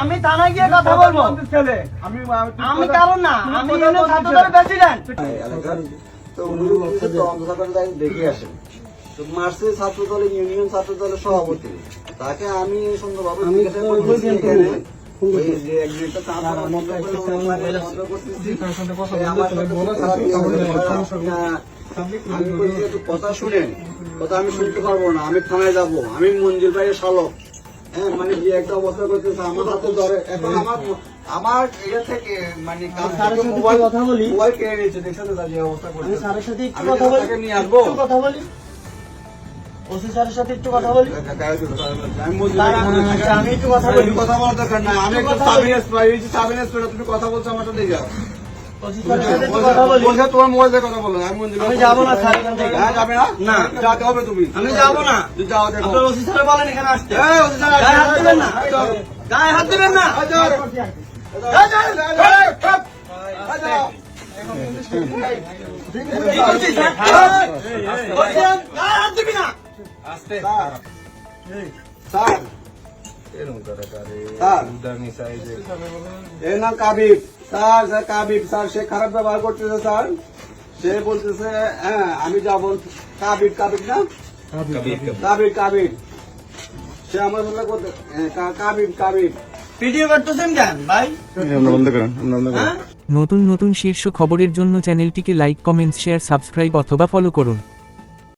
আমি থানায় গিয়ে কথা বলব। ছেলে। আমি আমি কারণ না আমি প্রেসিডেন্ট তো উনি তো অন্ধকার দেখে আসেন। তো ছাত্র দলের ইউনিয়ন ছাত্র দলের সভাপতি। তাকে আমি সুন্দরভাবে কথা শুনেন। কথা আমি শুনতে পারব না আমি থানায় যাব। আমি মঞ্জুর ভাইয়ের শালক। হ্যাঁ মানে যে একটা অবস্থা করতেছে আমার হাতে ধরে। এখন আমার আমার এটা থেকে মানে মোবাইল কথা বলি। মোবাইল কেড়ে নিয়েছে দেখছেন তো যে অবস্থা আমি করতেছে স্যারের সাথে একটু কথা বলি। নিয়ে আসব। কথা বলি। ওসি স্যারের সাথে একটু কথা বলি। আমি মঞ্জুর স্যার, ভাইকে বলে। আমি একটু কথা বলি। কথা বলার দরকার নাই। আমি একটু একটু কথা বলি। সাবিন এক্সপায়ার এই যে সাবিন এক্সপায়ার তুমি কথা বলছো আমার সাথে যাও। তোমার মোবাইল দিয়ে কথা বলো আমি যাব না স্যার এখান থেকে। হ্যাঁ যাবে না? না। যাতে হবে তুমি। আমি যাব না। যাও দেখো। ওসি স্যার বলেন এখানে আসতে। গায়ে হাত দিবেন গায়ে হাত দিবেন স্যার? স্যার, এর নাম Kabib. Sir sir Kabib sir সে খারাপ ব্যবহার করতেছে স্যার। সে বলতেছে হ্যাঁ আমি যাব কাবিব কাবিব না? কাবিব কাবিব সে আমার করতে হ্যাঁ, কাবিব কাবিব। ভিডিও করতেছেন কেন ভাই? হ্যাঁ? নতুন নতুন শীর্ষ খবরের জন্য চ্যানেলটিকে লাইক কমেন্ট শেয়ার সাবস্ক্রাইব অথবা ফলো করুন।